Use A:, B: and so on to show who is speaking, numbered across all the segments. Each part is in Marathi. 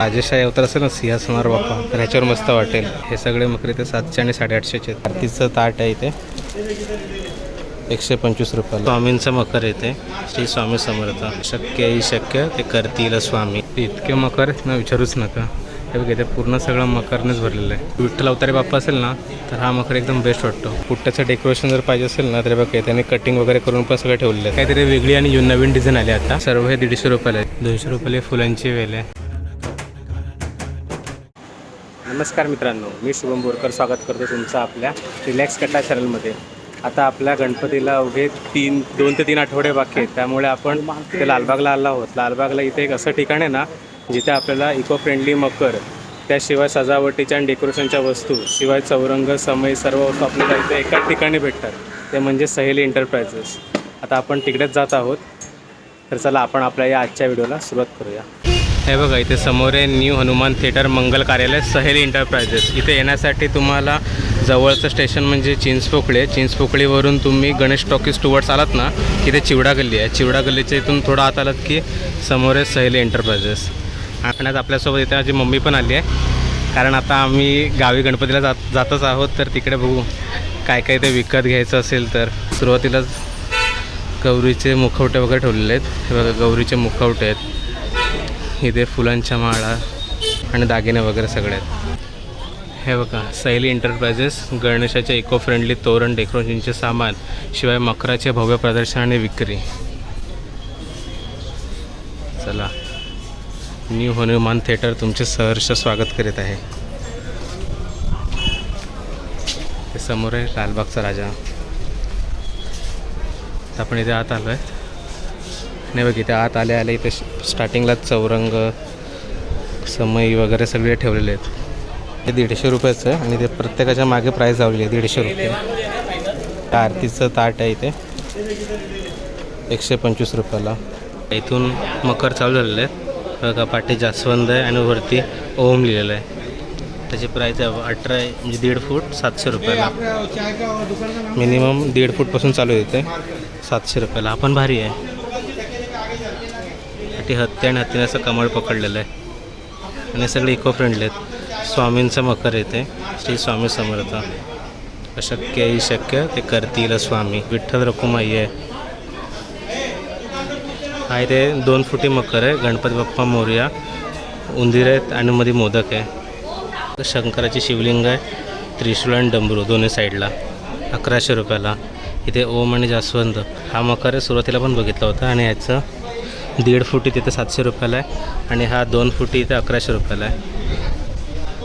A: राजेशाही अवतार असेल ना सिंहासनावर बाप्पा. तर ह्याच्यावर मस्त वाटेल. हे सगळे मकरी ते सातशे आणि साडेआठशेचे आहेत. आरतीचं ताट आहे इथे. एकशे पंचवीस रुपये स्वामींचं मकर येते श्री स्वामी समर्थ. शक्य ही शक्य ते करतील स्वामी. इतके मकर आहेत ना विचारूच नका. हे बघ इथे पूर्ण सगळं मकरनेच भरलेलं आहे. विठ्ठल अवतारे बाप्पा असेल ना तर हा मकर एकदम बेस्ट वाटतो. पुट्ट्याचं डेकोरेशन जर पाहिजे असेल ना तर बघ त्याने कटिंग वगैरे करून पण सगळं ठेवलेलं आहे. काहीतरी वेगळी आणि नवीन डिझाईन आली आता. सर्व हे दीडशे रुपयाला आहे दोनशे रुपयाला फुलांची वेल आहे. नमस्कार मित्रांनो मी शुभम बोरकर स्वागत करतो तुमचं आपल्या रिलॅक्स कट्टा चॅनलमध्ये. आता आपल्या गणपतीला अवघे तीन दोन ते तीन आठवडे बाकी आहेत. त्यामुळे आपण ते लालबागला आलो आहोत. लालबागला इथे एक असं ठिकाण आहे ना जिथे आपल्याला इको फ्रेंडली मकर त्याशिवाय सजावटीच्या आणि डेकोरेशनच्या वस्तू शिवाय चौरंग समय सर्व वस्तू आपल्याला इथे एकाच ठिकाणी भेटतात. ते म्हणजे सहेली एंटरप्राइजेस आता आपण तिकडेच जात आहोत. तर चला आपण आपल्या या आजच्या व्हिडिओला सुरुवात करूया. हे बघा इथे समोर आहे न्यू हनुमान थिएटर मंगल कार्यालय सहेली एंटरप्राइजेस इथे येण्यासाठी तुम्हाला जवळचं स्टेशन म्हणजे चिंचपोकळी आहे. चिंचपोकळीवरून तुम्ही गणेश टॉकीज टुवर्ड्स आलात ना इथे चिवडा गल्ली आहे. चिवडा गल्लीच्या इथून थोडं आत आलात की समोर आहे सहेली एंटरप्राइजेस आणि आज आपल्यासोबत इथे माझी मम्मी पण आली आहे. कारण आता आम्ही गावी गणपतीला जात जातच आहोत तर तिकडे बघू काय काय ते विकत घ्यायचं असेल तर. सुरुवातीलाच गौरीचे मुखवटे वगैरे ठेवलेले आहेत. हे बघा गौरीचे मुखवटे आहेत. इथे फुलांच्या माळा आणि दागिने वगैरे सगळे आहेत. हे बघा सैली एंटरप्राइजेस गणेशाचे इको फ्रेंडली तोरण डेकोरेशनचे सामान शिवाय मकराचे भव्य प्रदर्शन आणि विक्री. चला. न्यू हनुमान थिएटर तुमचे सहर्ष स्वागत करीत आहे. ते समोर आहे लालबागचा राजा. आपण इथे आत आलो आहे नाही बघ इथे आत आले आले इथे स्टार्टिंगला चौरंग समई वगैरे सगळे ठेवलेले आहेत. ते दीडशे रुपयाचं आहे आणि ते प्रत्येकाच्या मागे प्राईस लावलेली आहे दीडशे रुपये. त्या आरतीचं ताट आहे इथे. एकशे पंचवीस रुपयाला. इथून मकर चालू झालेले आहेत बघा पाठी जास्वंद आहे आणि वरती ओम लिहिलेलं आहे. त्याची प्राईस आहे अठरा आहे म्हणजे दीड फूट सातशे रुपयाला. मिनिमम दीड फूटपासून चालू येते सातशे रुपयाला. आपण भारी आहे. ती हत्ती आणि हत्तीने असं कमळ पकडलेलं आहे. आणि सगळे इको फ्रेंडली आहेत. स्वामींचं मकर येते श्री स्वामी समर्थ. अशक्य ही शक्य ते करतील स्वामी. विठ्ठल रखुमाई आहे. हा इथे दोन फुटी मकर आहे. गणपती बाप्पा मोर्या उंदीर आहेत आणि मध्ये मोदक आहे. शंकराची शिवलिंग आहे. त्रिशूळ आणि डमरू दोन्ही साईडला. अकराशे रुपयाला. इथे ओम आणि जास्वंद. हा मकर आहे सुरुवातीला पण बघितला होता आणि याचं दीड फुटी तिथे सातशे रुपयाला आहे आणि हा दोन फुटी इथे अकराशे रुपयाला आहे.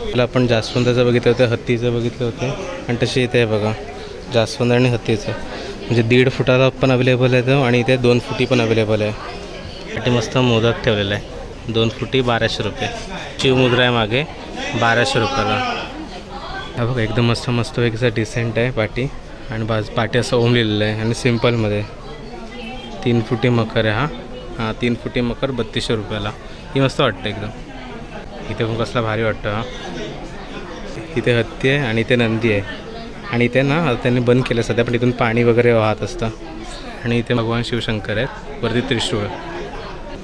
A: त्याला आपण जास्वंदाचं बघितलं होतं हत्तीचं बघितलं होतं. आणि तसे इथे आहे बघा जास्वंद आणि हत्तीचं. म्हणजे दीड फुटाला पण अवेलेबल आहे तो आणि इथे दोन फुटी पण अवेलेबल आहे. ते मस्त मोदक ठेवलेलं आहे. दोन फुटी बाराशे रुपये. शिवमुद्रा आहे मागे बाराशे रुपयाला. हा बघा एकदम मस्त मस्त वेगळं डिसेंट आहे पाटी. आणि बाज पाटी असं ओम लिहिलेलं आहे आणि सिम्पलमध्ये तीन फुटी मकर आहे हा. हां तीन फुटी मकर बत्तीसशे रुपयाला. ही मस्त वाटतं एकदम. इथे पण कसला भारी वाटतं हा. इथे हत्ती आहे आणि इथे नंदी आहे. आणि इथे ना त्यांनी बंद केलं सध्या पण इथून पाणी वगैरे वाहत असतं. आणि इथे भगवान शिवशंकर आहेत वरती त्रिशूळ.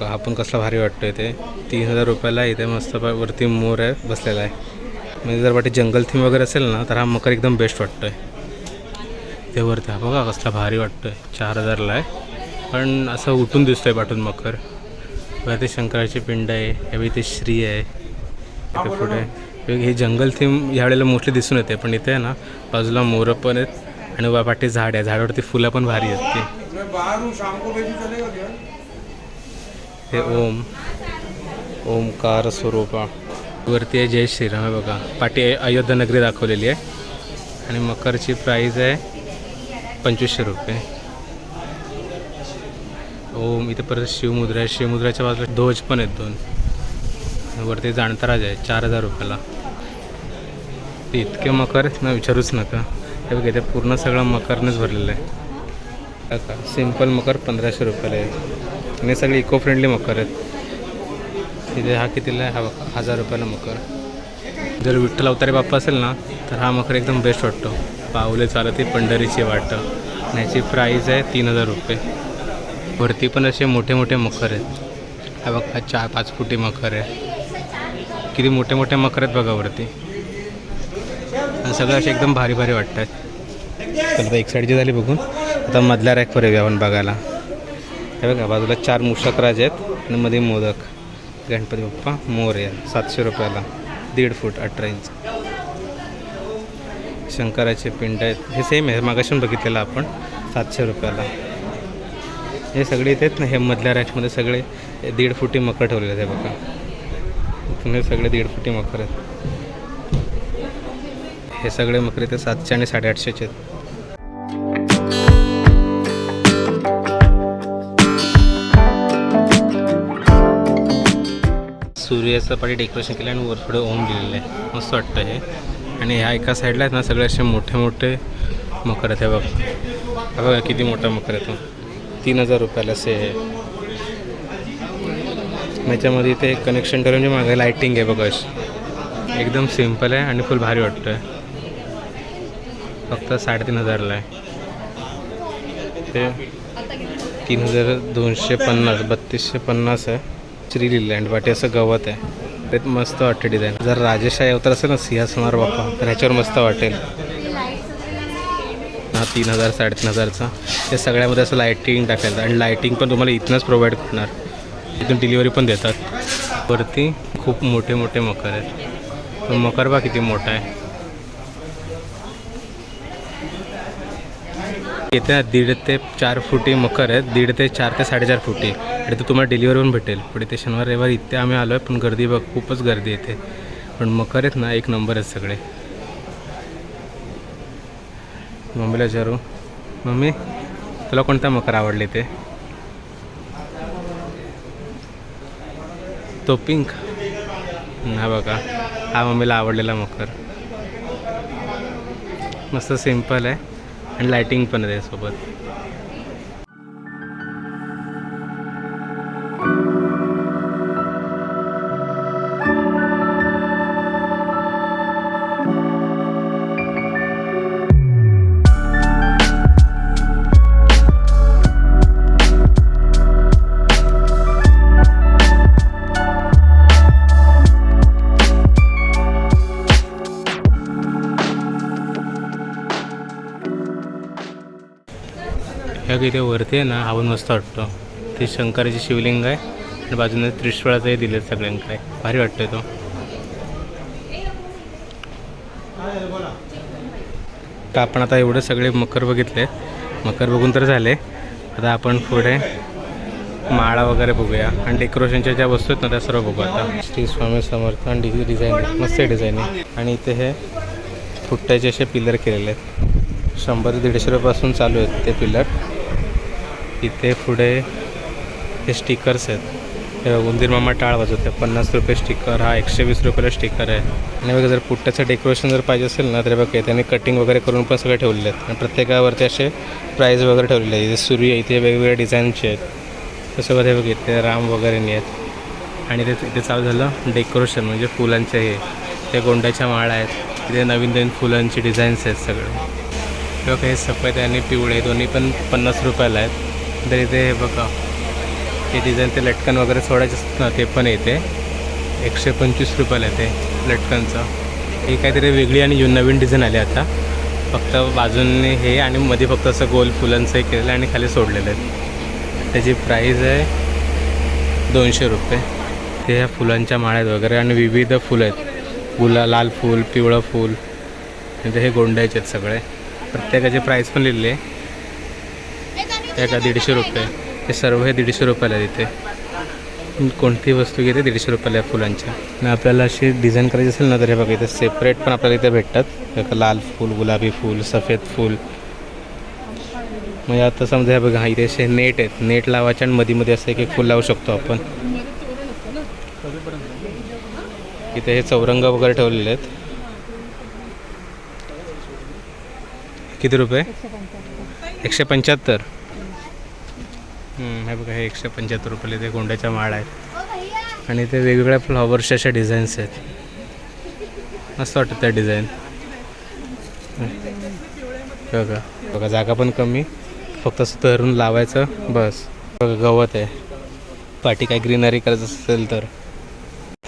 A: हा पण कसला भारी वाटतो इथे. तीन हजार रुपयाला इथे मस्त प- वरती मोर आहे बसलेला आहे. म्हणजे जर वाटे जंगल थीम वगैरे असेल ना तर हा मकर एकदम बेस्ट वाटतो आहे ते वरती हा बघा कसला भारी वाटतो आहे चार हजारला आहे. पण असं उठून दिसतो आहे पाठून मकर ते शंकराची पिंड आहे यावेळी इथे श्री आहे. इथे पुढे. हे- हे जंगल थीम ह्यावेळेला मोठी दिसून येते पण इथे आहे ना बाजूला मोरं पण आहेत आणि वापाटी झाड आहे. झाडावरती फुलं पण भारी आहेत ती. हे ओम. ओमकार स्वरूपा. वरती आहे जय श्रीराम आहे बघा. पाठी अयोध्या नगरी दाखवलेली आहे. आणि मकरची प्राईज आहे पंचवीसशे रुपये. ओम इथे परत शिवमुद्रा आहे. शिवमुद्राच्या बाजूला ध्वज पण आहेत दोन. वरती जाणता राजा आहे चार हजार रुपयाला. ते इतके मकर आहेत ना विचारूच नका. हे बघा इथे पूर्ण सगळं मकरनेच भरलेलं आहे. का सिंपल मकर पंधराशे रुपयाला आहे. आणि हे सगळे इको फ्रेंडली मकर आहेत. इथे हा कितीला आहे? हा हजार रुपयाला मकर. जर विठ्ठल अवतारे बाप्पा असेल ना तर हा मकर एकदम बेस्ट वाटतो. पावले चालत ही पंढरीची वाटतं आणि ह्याची प्राईज आहे तीन हजार रुपये. वरती पण असे मोठे मोठे मखर आहेत. हा बघा चार पाच फुटी मखर आहे. किती मोठे मोठे मकर आहेत बघा वरती. आणि सगळं असे एकदम भारी भारी वाटतात तर आता एक साईडची झाली बघून. आता मधल्या रॅकवर येऊया आपण बघायला. हे बघा बाजूला चार मुषकराज आहेत आणि मध्ये मोदक. गणपती बाप्पा मोर आहे सातशे रुपयाला. दीड फूट अठरा इंच. शंकराचे पिंड आहेत. हे सेम आहे मागाशून बघितलेलं आपण. सातशे रुपयाला. हे सगळे इथे आहेत ना हे मधल्या रॅचमध्ये सगळे दीड फुटी मकर ठेवलेले आहेत बघा. इथून हे सगळे दीड फुटी मकर आहेत. हे सगळे मकर इथे सातशे आणि साडेआठशेचे आहेत. सूर्याचं पाठी डेकोरेशन केलं आणि वर थोडं ओम दिलेलं आहे. मस्त वाटतं हे. आणि ह्या एका साईडला आहेत ना सगळे असे मोठे मोठे मकर आहेत हे बघा. बघा किती मोठा मकर आहे तो. तीन हजार रुपयाला असे हे. याच्यामध्ये इथे कनेक्शन करून म्हणजे मागे लाईटिंग आहे बघ. एकदम सिंपल आहे आणि फुल भारी वाटतं आहे फक्त साडेतीन हजारला आहे. ते तीन हजार दोनशे पन्नास बत्तीसशे पन्नास आहे. श्री लिलँड वाटी असं गवत आहे. त्यात मस्त वाटते डिझाईन जर राजेशाही अवतार असेल ना सिंहासनावर बाप्पा तर ह्याच्यावर मस्त वाटेल. तीन हजार साडेतीन हजारचा. ते सगळ्यामध्ये असं लायटिंग टाकायचं. आणि लायटिंग पण तुम्हाला इथनंच प्रोव्हाइड करणार. इथून डिलिव्हरी पण देतात. वरती खूप मोठे मोठे मकर आहेत. पण मकर बा किती मोठा आहे. येते दीड ते चार फुटी मकर आहेत. दीड ते चार ते साडेचार फुटी. आणि ते तुम्हाला डिलिव्हरी पण भेटेल. पुढे ते शनिवार रविवार इथे आम्ही आलो आहे पण गर्दी बघ खूपच गर्दी येते पण मकर आहेत ना एक नंबर आहेत सगळे. मम्मीला विचारू मम्मी तुला कोणता मकर आवडले ते? तो पिंक. हा बघा हा मम्मीला आवडलेला मकर. मस्त सिंपल आहे. आणि लायटिंग पण आहे त्यासोबत. की ते वरती आहे ना आवन मस्त वाटतो. ते शंकराची शिवलिंग आहे आणि बाजूने त्रिशूळाचंही दिले सगळ्यांकडे भारी वाटतोय तो. तर आपण आता एवढे सगळे मकर बघितले. मकर बघून तर झाले. आता आपण पुढे माळा वगैरे बघूया. आणि डेकोरेशनच्या ज्या वस्तू आहेत ना त्या सर्व बघू आता. श्री स्वामी समर्थ आणि डिझी डिझाईन मस्त डिझाईन आहे. आणि इथे हे फुट्ट्याचे असे पिलर केलेले आहेत. शंभर ते दीडशे रुपयापासून चालू आहेत ते पिलर. इथे पुढे हे स्टिकर्स आहेत. उंदीर मामा टाळ वाजवते पन्नास रुपये स्टिकर हा एकशे वीस रुपयाला स्टिकर आहे. आणि बघा जर पुट्ट्याचं डेकोरेशन जर पाहिजे असेल ना तर बघा त्यांनी कटिंग वगैरे करून पण सगळे ठेवलेले आहेत. आणि प्रत्येकावरती असे प्राईज वगैरे ठेवलेले आहेत. इथे सूर्य इथे वेगवेगळ्या डिझाईनचे आहेत. तसं बघा हे इथे राम वगैरे नाही आहेत. आणि ते इथे चालू झालं डेकोरेशन म्हणजे फुलांचे हे. ते गोंड्याच्या माळा आहेत. तिथे नवीन नवीन फुलांची डिझाईन्स आहेत सगळे. हे बघा हे सफेद आणि पिवळे दोन्ही पण पन्नास रुपयाला आहेत. तर इथे हे बघा. हे डिझाईन ते लटकन वगैरे सोडायचे असतात ना ते पण येते एकशे पंचवीस रुपयाला येते लटकनचं. ही काहीतरी वेगळी आणि नवीन डिझाईन आली आता. फक्त बाजूने हे आणि मध्ये फक्त असं गोल फुलांचं हे केलेलं आहे आणि खाली सोडलेलं आहे. त्याची प्राईज आहे दोनशे रुपये. ते ह्या फुलांच्या माळ्यात वगैरे आणि विविध फुलं आहेत. गुला लाल फूल पिवळं फूल. म्हणजे हे गोंड्याचे आहेत सगळे. प्रत्येकाचे प्राईस पण लिहिली आहे. एका दीडशे रुपये. हे सर्व हे दीडशे रुपयाला आहे तिथे कोणती वस्तू घेते? दीडशे रुपयाला आहे फुलांच्या. आणि आपल्याला अशी डिझाईन करायची असेल ना तर हे बघा इथे सेपरेट पण आपल्याला इथे भेटतात. एक लाल फूल गुलाबी फूल सफेद फूल. म्हणजे आता समजा हे बघा इथे असे नेट आहेत. नेट लावायचे आणि मध्ये मध्ये असं एक फूल लावू शकतो आपण. इथे हे चौरंग वगैरे ठेवलेले आहेत. किती रुपये? एकशे पंच्याहत्तर. हे बघा हे एकशे पंच्याहत्तर रुपयाला ते गोंड्याच्या माळ आहेत. आणि ते वेगवेगळ्या फ्लॉवरच्या अशा डिझाईन्स आहेत. मस्त वाटतं त्या डिझाईन बघा बघा जागा पण कमी. फक्त असं धरून लावायचं बस. बघा गवत आहे. पाठी काय ग्रीनरी करायचं असेल तर.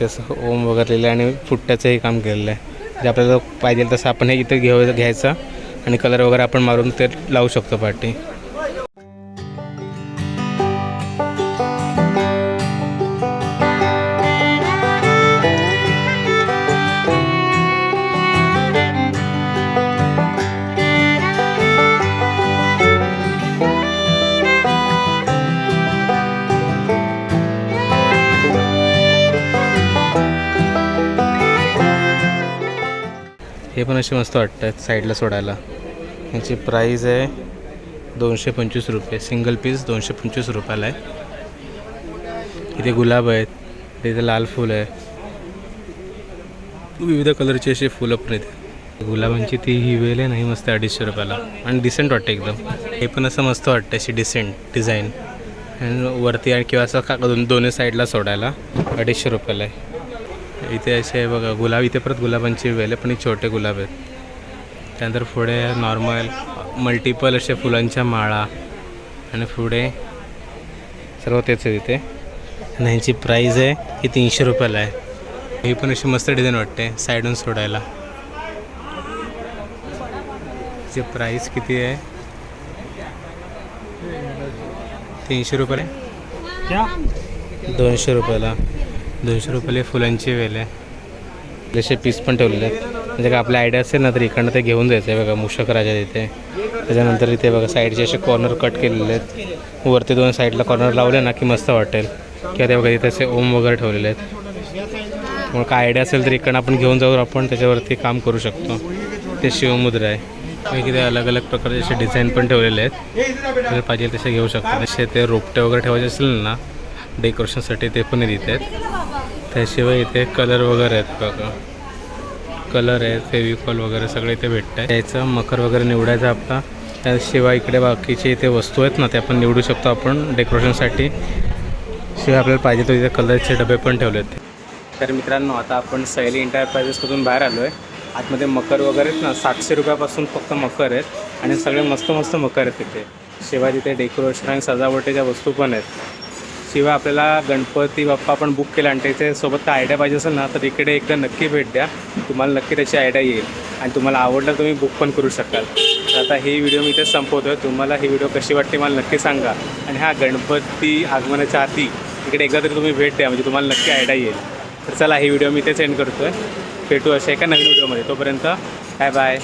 A: तसं ओम वगैरे लिहिलं आहे आणि फुट्ट्याचंही काम केलेलं आहे. जे आपल्याला पाहिजे तसं आपण हे इथं घेऊ घ्यायचं. आणि कलर वगैरे आपण मारून ते लावू शकतो पाठी. हे पण असे मस्त वाटतात साईडला सोडायला. याची प्राईज आहे दोनशे पंचवीस रुपये. सिंगल पीस दोनशे पंचवीस रुपयाला आहे. इथे गुलाब आहेत. इथे लाल फूल आहे विविध कलरची अशी फुलं पण आहेत. गुलाबांची ती ही वेल आहे नाही मस्त अडीचशे रुपयाला. आणि डिसेंट वाटतं एकदम. हे पण असं मस्त वाटतं अशी डिसेंट डिझाईन आणि वरती आणि किंवा असं का दोन दोन्ही साईडला सोडायला अडीचशे रुपयाला आहे. इथे असे बघा गुलाब इथे परत गुलाबांची वेल आहे पण हे छोटे गुलाब आहेत. त्यानंतर पुढे नॉर्मल मल्टिपल असे फुलांच्या माळा आणि पुढे सर्व तेच आहे इथे. आणि ह्यांची प्राईज आहे ही तीनशे रुपयाला आहे. ही पण अशी मस्त डिझाईन वाटते साईडून सोडायला. ची प्राईस किती आहे? तीनशे रुपये दोनशे रुपयाला. दोनशे रुपयाला फुलांची वेल आहे. जसे पीस पण ठेवलेले आहेत. म्हणजे का आपला आयडिया असेल ना तर इकडनं ते घेऊन जायचं आहे बघा मुशक राजा तिथे. त्याच्यानंतर इथे बघा साईडचे असे कॉर्नर कट केलेले आहेत. वरती दोन साईडला कॉर्नर लावले ना की मस्त वाटेल. किंवा ते बघा तिथे असे ओम वगैरे ठेवलेले आहेत. मग काय आयडिया असेल तर इकडनं आपण घेऊन जाऊ आपण त्याच्यावरती काम करू शकतो. ते शिवमुद्रा आहे. वेगळे अलग अलग प्रकारचे असे डिझाईन पण ठेवलेले आहेत. जर पाहिजे तसे घेऊ शकतो. तसे ते रोपटे वगैरे ठेवायचे असेल ना डेकोरेशनसाठी ते पण देत आहेत. त्याशिवाय इथे कलर वगैरे आहेत बघा. कलर आहेत फेविकॉल वगैरे सगळे इथे भेटतं आहे त्याचं मकर वगैरे निवडायचा आपला त्याशिवाय इकडे बाकीचे इथे वस्तू आहेत ना ते पण निवडू शकतो आपण डेकोरेशनसाठी. शिवाय आपल्याला पाहिजे तो इथे कलरचे डबे पण ठेवले आहेत तर मित्रांनो आता आपण सैली इंटरप्राइजेसमधून बाहेर आलो आहे आतमध्ये मकर वगैरे आहेत ना सातशे रुपयापासून फक्त मकर आहेत. आणि सगळे मस्त मस्त मकर आहेत तिथे शिवाय तिथे डेकोरेशन आणि सजावटीच्या वस्तू पण आहेत. शिवाय आपल्याला गणपती बाप्पा पण बुक केला आणि त्याच्यासोबत काय आयडिया पाहिजे असेल ना तर इकडे एकदा नक्की भेट द्या. तुम्हाला नक्की त्याची आयडिया येईल. आणि तुम्हाला आवडलं तुम्ही बुक पण करू शकाल. तर आता ही व्हिडिओ मी इथे संपवतो आहे तुम्हाला ही व्हिडिओ कशी वाटते मला नक्की सांगा. आणि हा गणपती आगमनाच्या आधी इकडे एकदा तरी तुम्ही भेट द्या. म्हणजे तुम्हाला नक्की आयडिया येईल. तर चला ही व्हिडिओ मी इथे सेंड करतो आहे भेटू अशा एका नवीन व्हिडिओमध्ये तोपर्यंत बाय बाय